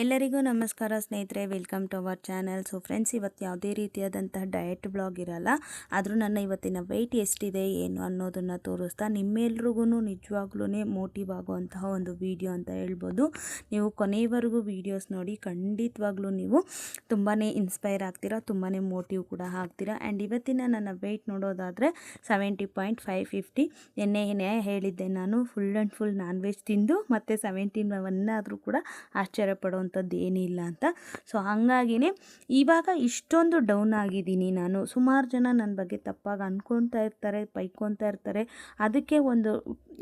ಎಲ್ಲರಿಗೂ ನಮಸ್ಕಾರ ಸ್ನೇಹಿತರೆ, welcome to our channel. So friends ಇವತ್ತು ಯಾವುದೇ ರೀತಿಯಾದಂತಹ ಡಯಟ್ ಬ್ಲಾಗ್ ಇರಲ್ಲ. ಆದರೂ ನನ್ನ ಇವತ್ತಿನ ವೆಯ್ಟ್ ಎಷ್ಟಿದೆ, ಏನು ಅನ್ನೋದನ್ನು ತೋರಿಸ್ತಾ ನಿಮ್ಮೆಲ್ರಿಗೂ ನಿಜವಾಗ್ಲೂ ಮೋಟಿವ್ ಆಗುವಂತಹ ಒಂದು ವಿಡಿಯೋ ಅಂತ ಹೇಳ್ಬೋದು. ನೀವು ಕೊನೆಯವರೆಗೂ ವೀಡಿಯೋಸ್ ನೋಡಿ ಖಂಡಿತವಾಗ್ಲೂ ನೀವು ತುಂಬಾ ಇನ್ಸ್ಪೈರ್ ಆಗ್ತೀರಾ ತುಂಬಾ ಮೋಟಿವ್ ಕೂಡ ಆಗ್ತೀರಾ. ಆ್ಯಂಡ್ ಇವತ್ತಿನ ನನ್ನ ವೆಯ್ಟ್ ನೋಡೋದಾದರೆ ಸೆವೆಂಟಿ ಪಾಯಿಂಟ್ ಫೈವ್ ಫಿಫ್ಟಿ ಎಣ್ಣೆ ಹೇಳಿದ್ದೆ ನಾನು. Full and full non veg ತಿಂದು ಮತ್ತು ಸೆವೆಂಟೀನ್ ಒನ್ನಾದರೂ ಕೂಡ ಆಶ್ಚರ್ಯ ಪಡುವಂಥದ್ದು ಏನಿಲ್ಲ ಅಂತ. ಸೊ ಹಾಗಾಗಿನೇ ಇವಾಗ ಇಷ್ಟೊಂದು ಡೌನ್ ಆಗಿದ್ದೀನಿ ನಾನು. ಸುಮಾರು ಜನ ನನ್ನ ಬಗ್ಗೆ ತಪ್ಪಾಗಿ ಅಂದ್ಕೊತಾ ಇರ್ತಾರೆ, ಪೈಕೊತಾ ಇರ್ತಾರೆ. ಅದಕ್ಕೆ ಒಂದು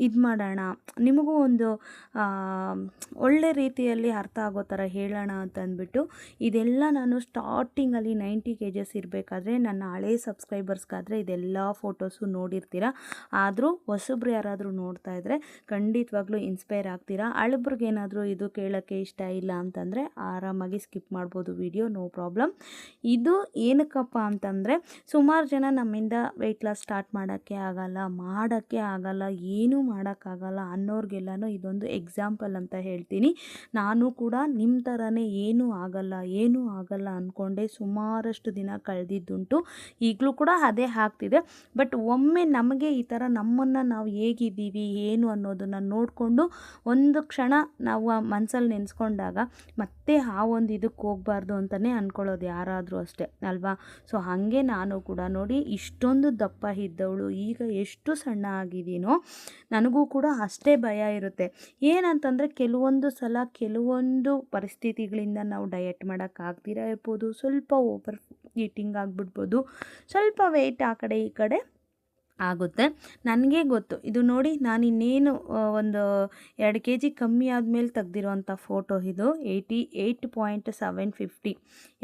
ಇದು ಮಾಡೋಣ. ನಿಮಗೂ ಒಂದು ಒಳ್ಳೆ ರೀತಿಯಲ್ಲಿ ಅರ್ಥ ಆಗೋ ಥರ ಹೇಳೋಣ ಅಂತ ಅಂದ್ಬಿಟ್ಟು ಇದೆಲ್ಲ ನಾನು ಸ್ಟಾರ್ಟಿಂಗಲ್ಲಿ ನೈಂಟಿ ಕೆ ಜಸ್ ಇರಬೇಕಾದ್ರೆ ನನ್ನ ಹಳೆ ಸಬ್ಸ್ಕ್ರೈಬರ್ಸ್ಗಾದರೆ ಇದೆಲ್ಲ ಫೋಟೋಸು ನೋಡಿರ್ತೀರ. ಆದರೂ ಹೊಸಬ್ರು ಯಾರಾದರೂ ನೋಡ್ತಾ ಇದ್ದರೆ ಖಂಡಿತವಾಗ್ಲೂ ಇನ್ಸ್ಪೈರ್ ಆಗ್ತೀರಾ. ಹಳಬ್ರಿಗೇನಾದರೂ ಇದು ಕೇಳೋಕ್ಕೆ ಇಷ್ಟ ಇಲ್ಲ ಅಂತಂದರೆ ಆರಾಮಾಗಿ ಸ್ಕಿಪ್ ಮಾಡ್ಬೋದು ವಿಡಿಯೋ, ನೋ ಪ್ರಾಬ್ಲಮ್. ಇದು ಏನಕ್ಕಪ್ಪ ಅಂತಂದರೆ ಸುಮಾರು ಜನ ನಮ್ಮಿಂದ ವೆಯ್ಟ್ ಲಾಸ್ ಸ್ಟಾರ್ಟ್ ಮಾಡೋಕ್ಕೆ ಆಗಲ್ಲ ಮಾಡೋಕ್ಕೆ ಆಗಲ್ಲ, ಏನೂ ಮಾಡೋಕ್ಕಾಗಲ್ಲ ಅನ್ನೋರಿಗೆಲ್ಲನೂ ಇದೊಂದು ಎಕ್ಸಾಂಪಲ್ ಅಂತ ಹೇಳ್ತೀನಿ. ನಾನು ಕೂಡ ನಿಮ್ಮ ಥರನೇ ಏನೂ ಆಗಲ್ಲ ಏನೂ ಆಗಲ್ಲ ಅಂದ್ಕೊಂಡೆ ಸುಮಾರಷ್ಟು ದಿನ ಕಳೆದಿದ್ದುಂಟು. ಈಗಲೂ ಕೂಡ ಅದೇ ಆಗ್ತಿದೆ. ಬಟ್ ಒಮ್ಮೆ ನಮಗೆ ಈ ಥರ ನಮ್ಮನ್ನು ನಾವು ಹೇಗಿದ್ದೀವಿ, ಏನು ಅನ್ನೋದನ್ನು ನೋಡಿಕೊಂಡು ಒಂದು ಕ್ಷಣ ನಾವು ಆ ಮನಸ್ಸಲ್ಲಿ ನೆನೆಸ್ಕೊಂಡಾಗ ಮತ್ತೆ ಆ ಒಂದು ಇದಕ್ಕೆ ಹೋಗಬಾರ್ದು ಅಂತಲೇ ಅಂದ್ಕೊಳ್ಳೋದು ಯಾರಾದರೂ ಅಷ್ಟೇ, ಅಲ್ವಾ? ಸೊ ಹಾಗೆ ನಾನು ಕೂಡ ನೋಡಿ ಇಷ್ಟೊಂದು ದಪ್ಪ ಇದ್ದವಳು, ಈಗ ಎಷ್ಟು ಸಣ್ಣ ಆಗಿದ್ದೀನೋ ನನಗೂ ಕೂಡ ಅಷ್ಟೇ ಭಯ ಇರುತ್ತೆ. ಏನಂತಂದರೆ ಕೆಲವೊಂದು ಸಲ ಕೆಲವೊಂದು ಪರಿಸ್ಥಿತಿಗಳಿಂದ ನಾವು ಡಯಟ್ ಮಾಡೋಕ್ಕಾಗ್ದಿರ ಇರ್ಬೋದು, ಸ್ವಲ್ಪ ಓವರ್ ಈಟಿಂಗ್ ಆಗಿಬಿಡ್ಬೋದು, ಸ್ವಲ್ಪ ವೆಯ್ಟ್ ಆ ಕಡೆ ಈ ಕಡೆ. ಆಗುತ್ತೆ. ನನಗೆ ಗೊತ್ತು. ಇದು ನೋಡಿ ನಾನು ಇನ್ನೇನು ಒಂದು ಎರಡು ಕೆ ಜಿ ಕಮ್ಮಿ ಆದಮೇಲೆ ತೆಗ್ದಿರೋಂಥ ಫೋಟೋ ಇದು. Eighty, eight point seven fifty,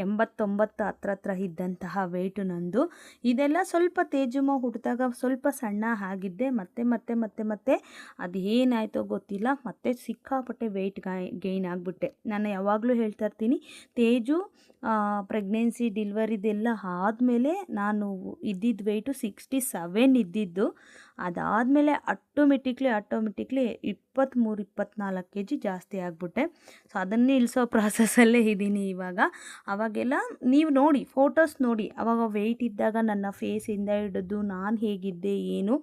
ಎಂಬತ್ತೊಂಬತ್ತು ಹತ್ರ ಹತ್ರ ಇದ್ದಂತಹ ವೆಯ್ಟು ನಂದು. ಇದೆಲ್ಲ ಸ್ವಲ್ಪ ತೇಜುಮ ಹುಟ್ಟಿದಾಗ ಸ್ವಲ್ಪ ಸಣ್ಣ ಆಗಿದ್ದೆ. ಮತ್ತೆ ಮತ್ತೆ ಮತ್ತೆ ಮತ್ತೆ ಅದು ಏನಾಯಿತೋ ಗೊತ್ತಿಲ್ಲ. ಮತ್ತೆ ಸಿಕ್ಕಾಪಟ್ಟೆ ವೆಯ್ಟ್ ಗೈನ್ ಆಗಿಬಿಟ್ಟೆ. ನಾನು ಯಾವಾಗಲೂ ಹೇಳ್ತಾ ಇರ್ತೀನಿ, ತೇಜು ಪ್ರೆಗ್ನೆನ್ಸಿ ಡಿಲ್ವರಿದೆಲ್ಲ ಆದಮೇಲೆ ನಾನು ಇದ್ದಿದ್ದ ವೆಯ್ಟು ಸಿಕ್ಸ್ಟಿ ಸೆವೆನ್ ಇದ್ದಿದ್ದು. ಅದಾದಮೇಲೆ ಆಟೋಮೆಟಿಕ್ಲಿ ಆಟೋಮೆಟಿಕ್ಲಿ ಇಪ್ಪತ್ತ್ಮೂರು ಇಪ್ಪತ್ತ್ನಾಲ್ಕು ಕೆ ಜಿ ಜಾಸ್ತಿ ಆಗಿಬಿಟ್ಟೆ. ಸೊ ಅದನ್ನೇ ಇಳಿಸೋ ಪ್ರಾಸೆಸ್ಸಲ್ಲೇ ಇದ್ದೀನಿ ಇವಾಗ. ಅವಾಗೆಲ್ಲ ನೀವು ನೋಡಿ ಫೋಟೋಸ್ ನೋಡಿ. ಅವಾಗ ವೆಯ್ಟ್ ಇದ್ದಾಗ ನನ್ನ ಫೇಸಿಂದ ಹಿಡಿದು ನಾನು ಹೇಗಿದ್ದೆ, ಏನು?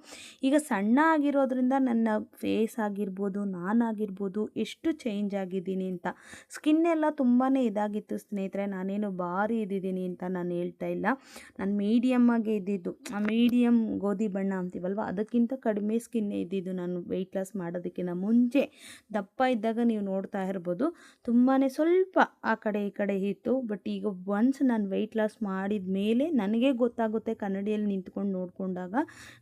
ಈಗ ಸಣ್ಣ ಆಗಿರೋದ್ರಿಂದ ನನ್ನ ಫೇಸ್ ಆಗಿರ್ಬೋದು ನಾನಾಗಿರ್ಬೋದು ಎಷ್ಟು ಚೇಂಜ್ ಆಗಿದ್ದೀನಿ ಅಂತ. ಸ್ಕಿನ್ ಎಲ್ಲ ತುಂಬಾ ಇದಾಗಿತ್ತು ಸ್ನೇಹಿತರೆ. ನಾನೇನು ಭಾರಿ ಇದ್ದಿದ್ದೀನಿ ಅಂತ ನಾನು ಹೇಳ್ತಾ ಇಲ್ಲ. ನಾನು ಮೀಡಿಯಮ್ ಆಗೇ ಇದ್ದಿದ್ದು. ಆ ಮೀಡಿಯಮ್ ಗೋಧಿ ಬಣ್ಣ ಅಂತೀವಲ್ವ? ಅದಕ್ಕಿಂತ ಕಡಿಮೆ ಸ್ಕಿನ್ನೇ ಇದ್ದಿದ್ದು ನಾನು ವೆಯ್ಟ್ ಲಾಸ್ ಮಾಡೋದಕ್ಕಿಂತ ಮುಂಚೆ. ದಪ್ಪ ಇದ್ದಾಗ ನೀವು ನೋಡ್ತಾ ಇರ್ಬೋದು. ತುಂಬಾ ಸ್ವಲ್ಪ ಆ ಕಡೆ ಈ ಕಡೆ ಇತ್ತು. ಬಟ್ ಈಗ ಒನ್ಸ್ ನಾನು ವೆಯ್ಟ್ ಲಾಸ್ ಮಾಡಿದ ಮೇಲೆ ನನಗೆ ಗೊತ್ತಾಗುತ್ತೆ ಕನ್ನಡಿಯಲ್ಲಿ ನಿಂತ್ಕೊಂಡು ನೋಡಿಕೊಂಡಾಗ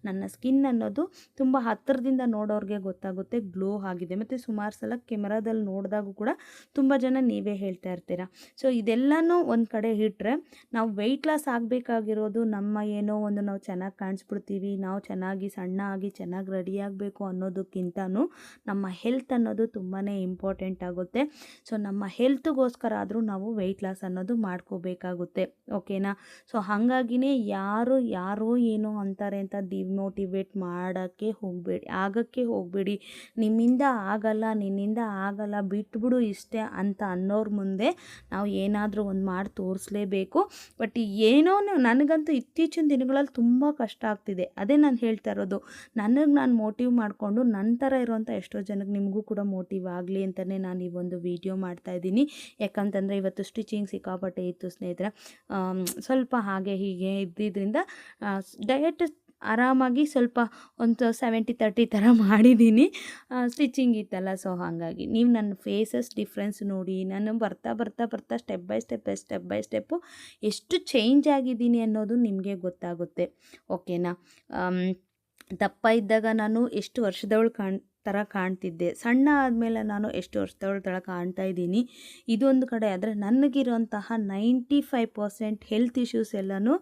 ನನ್ನ ಸ್ಕಿನ್ ಅನ್ನೋದು ತುಂಬ ಹತ್ತಿರದಿಂದ ನೋಡೋರಿಗೆ ಗೊತ್ತಾಗುತ್ತೆ. ಗ್ಲೋ ಆಗಿದೆ. ಮತ್ತು ಸುಮಾರು ಸಲ ಕೆಮರಾದಲ್ಲಿ ನೋಡಿದಾಗೂ ಕೂಡ ತುಂಬ ಜನ ನೀವೇ ಹೇಳ್ತಾ ಇರ್ತೀರ. ಸೊ ಇದೆಲ್ಲನೂ ಒಂದು ಕಡೆ ಇಟ್ಟರೆ ನಾವು ವೆಯ್ಟ್ ಲಾಸ್ ಆಗಬೇಕಾಗಿರೋದು ನಮ್ಮ ಏನೋ ಒಂದು ನಾವು ಚೆನ್ನಾಗಿ ಕಾಣಿಸ್ಬಿಡ್ತೀವಿ, ನಾವು ಚೆನ್ನಾಗಿ ಸಣ್ಣ ಆಗಿ ಚೆನ್ನಾಗಿ ರೆಡಿ ಆಗಬೇಕು ಅನ್ನೋದಕ್ಕಿಂತನೂ ನಮ್ಮ ಹೆಲ್ತ್ ಅನ್ನೋದು ತುಂಬಾ ಇಂಪಾರ್ಟೆಂಟ್ ಆಗುತ್ತೆ. ಸೊ ನಮ್ಮ ಹೆಲ್ತ್ಗೋಸ್ಕರ ಆದರೂ ನಾವು ವೆಯ್ಟ್ ಲಾಸ್ ಅನ್ನೋದು ಮಾಡ್ಕೋಬೇಕಾಗುತ್ತೆ. ಓಕೆನಾ ಸೊ ಹಾಗಾಗಿನೇ ಯಾರು ಯಾರೋ ಏನೋ ಅಂತಾರೆ ಅಂತ ಡಿಮೋಟಿವೇಟ್ ಮಾಡೋಕ್ಕೆ ಹೋಗಬೇಡಿ, ಆಗೋಕ್ಕೆ ಹೋಗಬೇಡಿ. ನಿಮ್ಮಿಂದ ಆಗಲ್ಲ, ನಿನ್ನಿಂದ ಆಗಲ್ಲ, ಬಿಟ್ಬಿಡು ಇಷ್ಟೇ ಅಂತ ಅನ್ನೋರ ಮುಂದೆ ನಾವು ಏನಾದರೂ ಒಂದು ಮಾಡಿ ತೋರಿಸಲೇಬೇಕು. ಬಟ್ ಏನೋ ನನಗಂತೂ ಇತ್ತೀಚಿನ ದಿನಗಳಲ್ಲಿ ತುಂಬ ಕಷ್ಟ ಆಗ್ತಿದೆ. ಅದೇ ನಾನು ಹೇಳ್ತಾ ಇರೋದು ನನಗೆ ನಾನು ಮೋಟಿವ್ ಮಾಡಿಕೊಂಡು ನನ್ನ ಥರ ಇರೋಂಥ ಎಷ್ಟೋ ಜನಕ್ಕೆ ನಿಮಗೂ ಕೂಡ ಮೋಟಿವ್ ಆಗಲಿ ಅಂತಲೇ ನಾನು ಈ ಒಂದು ವಿಡಿಯೋ ಮಾಡ್ತಾ ಇದ್ದೀನಿ. ಯಾಕಂತಂದರೆ ಇವತ್ತು ಸ್ಟಿಚಿಂಗ್ ಸಿಕ್ಕಾಪಟ್ಟೆ ಇತ್ತು ಸ್ನೇಹಿತರೆ. ಸ್ವಲ್ಪ ಹಾಗೆ ಹೀಗೆ ಇದ್ದಿದ್ದರಿಂದ ಡಯಟ್ ಆರಾಮಾಗಿ ಸ್ವಲ್ಪ ಒಂದು ಸೆವೆಂಟಿ ತರ್ಟಿ ಥರ ಮಾಡಿದ್ದೀನಿ ಸ್ಟಿಚಿಂಗ್ ಇತ್ತಲ್ಲ ಸೊ ಹಾಗಾಗಿ ನೀವು ನನ್ನ ಫೇಸಸ್ ಡಿಫ್ರೆನ್ಸ್ ನೋಡಿ, ನಾನು ಬರ್ತಾ ಬರ್ತಾ ಬರ್ತಾ step by step step by step ಎಷ್ಟು ಚೇಂಜ್ ಆಗಿದ್ದೀನಿ ಅನ್ನೋದು ನಿಮಗೆ ಗೊತ್ತಾಗುತ್ತೆ. ಓಕೆನಾ ದಪ್ಪ ಇದ್ದಾಗ ನಾನು ಎಷ್ಟು ವರ್ಷದವಳು ಕಾಣ್ ಥರ ಕಾಣ್ತಿದ್ದೆ. ಸಣ್ಣ ಆದಮೇಲೆ ನಾನು ಎಷ್ಟು ವರ್ಷದವಳ ಥರ ಕಾಣ್ತಾ ಇದ್ದೀನಿ. ಇದೊಂದು ಕಡೆ ಆದರೆ ನನಗಿರುವಂತಹ ninety five percent health issues ಎಲ್ಲನೂ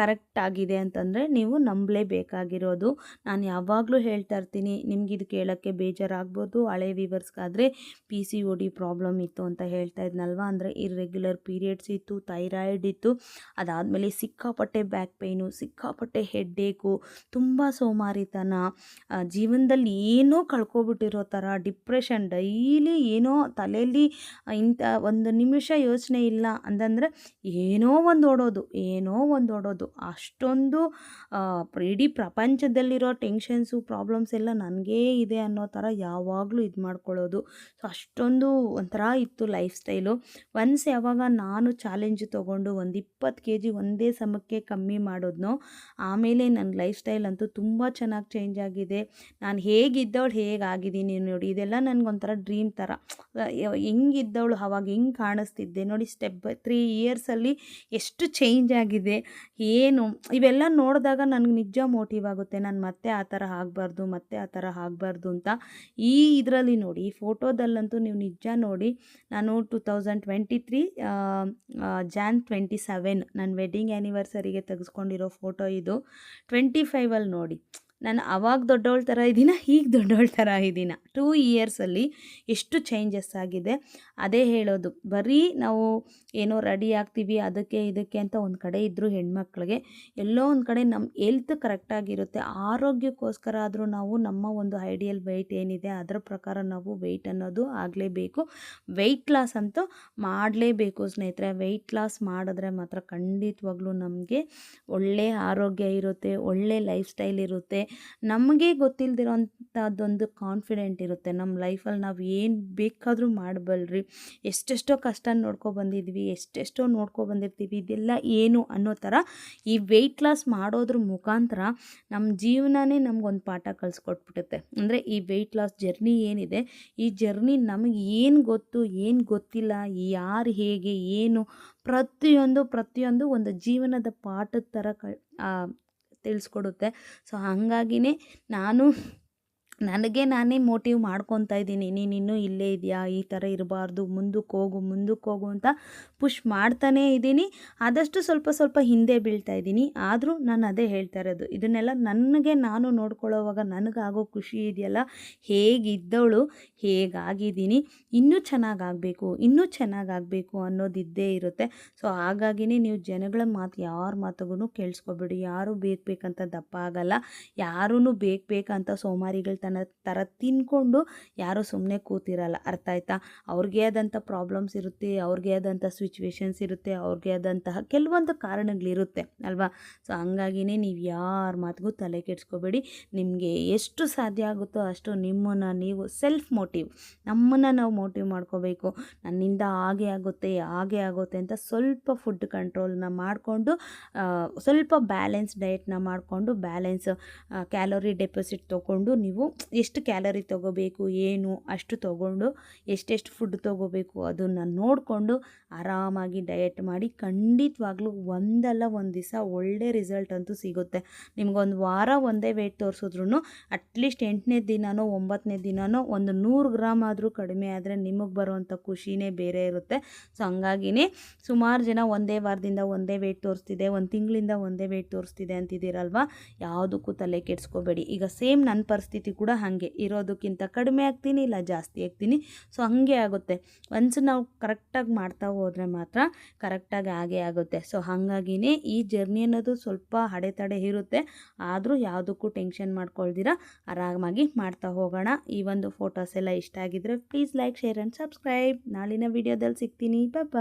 ಕರೆಕ್ಟ್ ಆಗಿದೆ ಅಂತಂದರೆ ನೀವು ನಂಬಲೇಬೇಕಾಗಿರೋದು. ನಾನು ಯಾವಾಗಲೂ ಹೇಳ್ತಾ ಇರ್ತೀನಿ, ನಿಮ್ಗೆ ಇದು ಕೇಳೋಕ್ಕೆ ಬೇಜಾರಾಗ್ಬೋದು. ಹಳೆ ವಿವರ್ಸ್ಗಾದರೆ P C O D problem ಇತ್ತು ಅಂತ ಹೇಳ್ತಾ ಇದ್ನಲ್ವ? ಅಂದರೆ ಇರ್ರೆಗ್ಯುಲರ್ ಪೀರಿಯಡ್ಸ್ ಇತ್ತು ಥೈರಾಯ್ಡ್ ಇತ್ತು. ಅದಾದಮೇಲೆ ಸಿಕ್ಕಾಪಟ್ಟೆ ಬ್ಯಾಕ್ ಪೇಯ್ನು ಸಿಕ್ಕಾಪಟ್ಟೆ ಹೆಡ್ಡೇಕು ತುಂಬ ಸೋಮಾರಿತನ ಜೀವನದಲ್ಲಿ ಏನೂ ಕಳ್ಕೊಬಿಟ್ಟಿರೋ ಥರ, ಡಿಪ್ರೆಷನ್ ಡೈಲಿ ಏನೋ ತಲೆಯಲ್ಲಿ ಇಂಥ ಒಂದು ನಿಮಿಷ ಯೋಚನೆ ಇಲ್ಲ ಅಂತಂದರೆ ಏನೋ ಒಂದು ಓಡೋದು, ಏನೋ ಒಂದು ಓಡೋದು. ಅಷ್ಟೊಂದು ಇಡೀ ಪ್ರಪಂಚದಲ್ಲಿರೋ ಟೆನ್ಷನ್ಸು, ಪ್ರಾಬ್ಲಮ್ಸ್ ಎಲ್ಲ ನನಗೇ ಇದೆ ಅನ್ನೋ ಥರ ಯಾವಾಗಲೂ ಇದು ಮಾಡ್ಕೊಳ್ಳೋದು. ಸೊ, ಅಷ್ಟೊಂದು ಒಂಥರ ಇತ್ತು ಲೈಫ್ ಸ್ಟೈಲು. ಒನ್ಸ್ ಯಾವಾಗ ನಾನು ಚಾಲೆಂಜ್ ತೊಗೊಂಡು ಒಂದು ಇಪ್ಪತ್ತು ಕೆ ಜಿ ಒಂದೇ ಸಮಕ್ಕೆ ಕಮ್ಮಿ ಮಾಡೋದ್ನೋ, ಆಮೇಲೆ ನನ್ನ ಲೈಫ್ ಸ್ಟೈಲ್ ಅಂತೂ ತುಂಬ ಚೆನ್ನಾಗಿ ಚೇಂಜ್ ಆಗಿದೆ. ನಾನು ಹೇಗಿದ್ದವಳು ಹೇಗಾಗಿದ್ದೀನಿ ನೋಡಿ, ಇದೆಲ್ಲ ನನಗೊಂಥರ ಡ್ರೀಮ್ ಥರ. ಹೆಂಗಿದ್ದವಳು ಅವಾಗ ಹೆಂಗೆ ಕಾಣಿಸ್ತಿದ್ದೆ ನೋಡಿ ಸ್ಟೆಪ್ ಬೈ ತ್ರೀ ಇಯರ್ಸಲ್ಲಿ ಎಷ್ಟು ಚೇಂಜ್ ಆಗಿದೆ, ಏನು, ಇವೆಲ್ಲ ನೋಡಿದಾಗ ನನಗೆ ನಿಜ ಮೋಟಿವ್ ಆಗುತ್ತೆ, ನಾನು ಮತ್ತೆ ಆ ಥರ ಆಗಬಾರ್ದು, ಮತ್ತೆ ಆ ಥರ ಆಗಬಾರ್ದು ಅಂತ. ಈ ಇದರಲ್ಲಿ ನೋಡಿ, ಈ ಫೋಟೋದಲ್ಲಂತೂ ನೀವು ನಿಜ ನೋಡಿ, ನಾನು two thousand twenty three Jan twenty seven ನನ್ನ ವೆಡ್ಡಿಂಗ್ ಆ್ಯನಿವರ್ಸರಿಗೆ ತೆಗೆಸ್ಕೊಂಡಿರೋ ಫೋಟೋ ಇದು. ಟ್ವೆಂಟಿ ಫೈವಲ್ಲಿ ನೋಡಿ ನಾನು ಅವಾಗ ದೊಡ್ಡವಳ ಥರ ಇದ್ದೀನ ಈಗ ದೊಡ್ಡವಳ ಥರ ಇದ್ದೀನ? ಟೂ ಇಯರ್ಸಲ್ಲಿ ಎಷ್ಟು ಚೇಂಜಸ್ ಆಗಿದೆ? ಅದೇ ಹೇಳೋದು. ಬರೀ ನಾವು ಏನೋ ರೆಡಿ ಆಗ್ತೀವಿ, ಅದಕ್ಕೆ ಇದಕ್ಕೆ ಅಂತ ಒಂದು ಕಡೆ ಇದ್ದರೂ ಹೆಣ್ಮಕ್ಳಿಗೆ ಎಲ್ಲೋ ಒಂದು ಕಡೆ ನಮ್ಮ ಎಲ್ತ್ ಕರೆಕ್ಟಾಗಿರುತ್ತೆ ಆರೋಗ್ಯಕ್ಕೋಸ್ಕರ ಆದರೂ ನಾವು ನಮ್ಮ ಒಂದು ಐಡಿಯಲ್ ವೆಯ್ಟ್ ಏನಿದೆ, ಅದರ ಪ್ರಕಾರ ನಾವು ವೆಯ್ಟ್ ಅನ್ನೋದು ಆಗಲೇಬೇಕು. ವೆಯ್ಟ್ ಲಾಸ್ ಅಂತೂ ಮಾಡಲೇಬೇಕು ಸ್ನೇಹಿತರೆ. ವೆಯ್ಟ್ ಲಾಸ್ ಮಾಡಿದ್ರೆ ಮಾತ್ರ ಖಂಡಿತವಾಗ್ಲೂ ನಮಗೆ ಒಳ್ಳೆಯ ಆರೋಗ್ಯ ಇರುತ್ತೆ, ಒಳ್ಳೆ ಲೈಫ್ ಸ್ಟೈಲ್ ಇರುತ್ತೆ. ನಮಗೆ ಗೊತ್ತಿಲ್ಲದಿರೋಂಥದ್ದೊಂದು ಕಾನ್ಫಿಡೆಂಟ್ ಇರುತ್ತೆ. ನಮ್ಮ ಲೈಫಲ್ಲಿ ನಾವು ಏನು ಬೇಕಾದರೂ ಮಾಡಬಲ್ರಿ. ಎಷ್ಟೆಷ್ಟೋ ಕಷ್ಟ ಬಂದಿದ್ವಿ, ಎಷ್ಟೆಷ್ಟೋ ಬಂದಿರ್ತೀವಿ, ಇದೆಲ್ಲ ಏನು ಅನ್ನೋ ಥರ ಈ ವೆಯ್ಟ್ ಲಾಸ್ ಮಾಡೋದ್ರ ಮುಖಾಂತರ ನಮ್ಮ ಜೀವನನೇ ನಮಗೊಂದು ಪಾಠ ಕಲಿಸ್ಕೊಟ್ಬಿಡುತ್ತೆ. ಅಂದರೆ ಈ ವೆಯ್ಟ್ ಲಾಸ್ ಜರ್ನಿ ಏನಿದೆ, ಈ ಜರ್ನಿ ನಮಗೆ ಏನು ಗೊತ್ತು, ಏನು ಗೊತ್ತಿಲ್ಲ, ಯಾರು ಹೇಗೆ, ಏನು ಪ್ರತಿಯೊಂದು ಪ್ರತಿಯೊಂದು ಒಂದು ಜೀವನದ ಪಾಠದ ಥರ ಕ ತಿಳಿಸ್ಕೊಡುತ್ತೆ. ಸೊ ಹಾಗಾಗಿನೇ ನಾನು ನನಗೆ ನಾನೇ ಮೋಟಿವ್ ಮಾಡ್ಕೊತಾ ಇದ್ದೀನಿ. ನೀನು ಇನ್ನೂ ಇಲ್ಲೇ ಇದೆಯಾ? ಈ ಥರ ಇರಬಾರ್ದು. ಮುಂದಕ್ಕೆ ಹೋಗು ಮುಂದಕ್ಕೆ ಹೋಗು ಅಂತ ಪುಷ್ ಮಾಡ್ತಾನೇ ಇದ್ದೀನಿ. ಆದಷ್ಟು ಸ್ವಲ್ಪ ಸ್ವಲ್ಪ ಹಿಂದೆ ಬೀಳ್ತಾ ಇದ್ದೀನಿ. ಆದರೂ ನಾನು ಅದೇ ಹೇಳ್ತಾ ಇರೋದು. ಇದನ್ನೆಲ್ಲ ನನಗೆ ನಾನು ನೋಡ್ಕೊಳ್ಳೋವಾಗ ನನಗಾಗೋ ಖುಷಿ ಇದೆಯಲ್ಲ? ಹೇಗಿದ್ದವಳು? ಹೇಗಾಗಿದ್ದೀನಿ? ಇನ್ನೂ ಚೆನ್ನಾಗಾಗಬೇಕು ಇನ್ನೂ ಚೆನ್ನಾಗಾಗಬೇಕು ಅನ್ನೋದಿದ್ದೇ ಇರುತ್ತೆ. ಸೊ, ಹಾಗಾಗಿನೇ ನೀವು ಜನಗಳ ಮಾತು ಯಾರ ಮಾತುಗೂ ಕೇಳಿಸ್ಕೊಬೇಡಿ. ಯಾರು ಬೇಕು ಬೇಕಂತ ದಪ್ಪ ಆಗಲ್ಲ. ಯಾರೂ ಬೇಕು ಬೇಕಂತ ಸೋಮಾರಿಗಳ ತನ್ನ ಥರ ತಿನ್ಕೊಂಡು ಯಾರೂ ಸುಮ್ಮನೆ ಕೂತಿರಲ್ಲ. ಅರ್ಥ ಆಯ್ತಾ? ಅವ್ರಿಗೆ ಆದಂಥ ಪ್ರಾಬ್ಲಮ್ಸ್ ಇರುತ್ತೆ, ಅವ್ರಿಗೆ ಆದಂಥ ಸಿಚುವೇಶನ್ಸ್ ಇರುತ್ತೆ, ಅವ್ರಿಗೆ ಆದಂತಹ ಕೆಲವೊಂದು ಕಾರಣಗಳಿರುತ್ತೆ, ಅಲ್ವಾ? ಸೊ ಹಂಗಾಗಿನೇ ನೀವು ಯಾರ ಮಾತಿಗೂ ತಲೆ ಕೆಡಿಸ್ಕೋಬೇಡಿ. ನಿಮಗೆ ಎಷ್ಟು ಸಾಧ್ಯ ಆಗುತ್ತೋ ಅಷ್ಟು ನಿಮ್ಮನ್ನು ನೀವು ಸೆಲ್ಫ್ ಮೋಟಿವ್ ನಮ್ಮನ್ನು ನಾವು ಮೋಟಿವ್ ಮಾಡ್ಕೋಬೇಕು. ನನ್ನಿಂದ ಹಾಗೆ ಆಗುತ್ತೆ ಹಾಗೆ ಆಗುತ್ತೆ ಅಂತ ಸ್ವಲ್ಪ ಫುಡ್ ಕಂಟ್ರೋಲ್ನ ಮಾಡಿಕೊಂಡು ಸ್ವಲ್ಪ ಬ್ಯಾಲೆನ್ಸ್ ಡಯಟ್ನ ಮಾಡಿಕೊಂಡು ಬ್ಯಾಲೆನ್ಸ್ ಕ್ಯಾಲೋರಿ ಡೆಪಾಸಿಟ್ ತೊಗೊಂಡು ನೀವು ಎಷ್ಟು ಕ್ಯಾಲರಿ ತೊಗೋಬೇಕು, ಏನು, ಅಷ್ಟು ತೊಗೊಂಡು ಎಷ್ಟೆಷ್ಟು ಫುಡ್ ತೊಗೋಬೇಕು ಅದನ್ನು ನೋಡಿಕೊಂಡು ಆರಾಮಾಗಿ ಡಯಟ್ ಮಾಡಿ ಖಂಡಿತವಾಗ್ಲೂ ಒಂದಲ್ಲ ಒಂದು ದಿವಸ ಒಳ್ಳೆ ರಿಸಲ್ಟ್ ಅಂತೂ ಸಿಗುತ್ತೆ. ನಿಮಗೊಂದು ವಾರ ಒಂದೇ ವೆಯ್ಟ್ ತೋರಿಸಿದ್ರು ಅಟ್ಲೀಸ್ಟ್ ಎಂಟನೇ ದಿನನೋ ಒಂಬತ್ತನೇ ದಿನನೋ ಒಂದು ನೂರು ಗ್ರಾಮ್ ಆದರೂ ಕಡಿಮೆ ಆದರೆ ನಿಮಗೆ ಬರುವಂಥ ಖುಷಿನೇ ಬೇರೆ ಇರುತ್ತೆ. ಸೊ ಹಂಗಾಗಿನೇ ಸುಮಾರು ಜನ ಒಂದೇ ವಾರದಿಂದ ಒಂದೇ ವೆಯ್ಟ್ ತೋರಿಸ್ತಿದೆ, ಒಂದು ತಿಂಗಳಿಂದ ಒಂದೇ ವೆಯ್ಟ್ ತೋರಿಸ್ತಿದೆ ಅಂತಿದ್ದೀರಲ್ವ? ಯಾವುದಕ್ಕೂ ತಲೆ ಕೆಡಿಸ್ಕೋಬೇಡಿ. ಈಗ ಸೇಮ್ ನನ್ನ ಪರಿಸ್ಥಿತಿ ಕೂಡ ಹಾಗೆ ಇರೋದಕ್ಕಿಂತ ಕಡಿಮೆ ಆಗ್ತೀನಿ, ಇಲ್ಲ ಜಾಸ್ತಿ ಆಗ್ತೀನಿ. ಸೊ ಹಾಗೆ ಆಗುತ್ತೆ. ಒನ್ಸ್ ನಾವು ಕರೆಕ್ಟಾಗಿ ಮಾಡ್ತಾ ಹೋದರೆ ಮಾತ್ರ ಕರೆಕ್ಟಾಗಿ ಆಗೇ ಆಗುತ್ತೆ. ಸೊ ಹಾಗಾಗಿನೇ ಈ ಜರ್ನಿ ಅನ್ನೋದು ಸ್ವಲ್ಪ ಅಡೆತಡೆ ಇರುತ್ತೆ. ಆದರೂ ಯಾವುದಕ್ಕೂ ಟೆನ್ಷನ್ ಮಾಡ್ಕೊಳ್ದಿರ, ಆರಾಮಾಗಿ ಮಾಡ್ತಾ ಹೋಗೋಣ. ಈ ಒಂದು ಫೋಟೋಸ್ ಎಲ್ಲ ಇಷ್ಟ ಆಗಿದ್ರೆ please like share and subscribe ನಾಳಿನ ವಿಡಿಯೋದಲ್ಲಿ ಸಿಗ್ತೀನಿ. ಬಾಯ್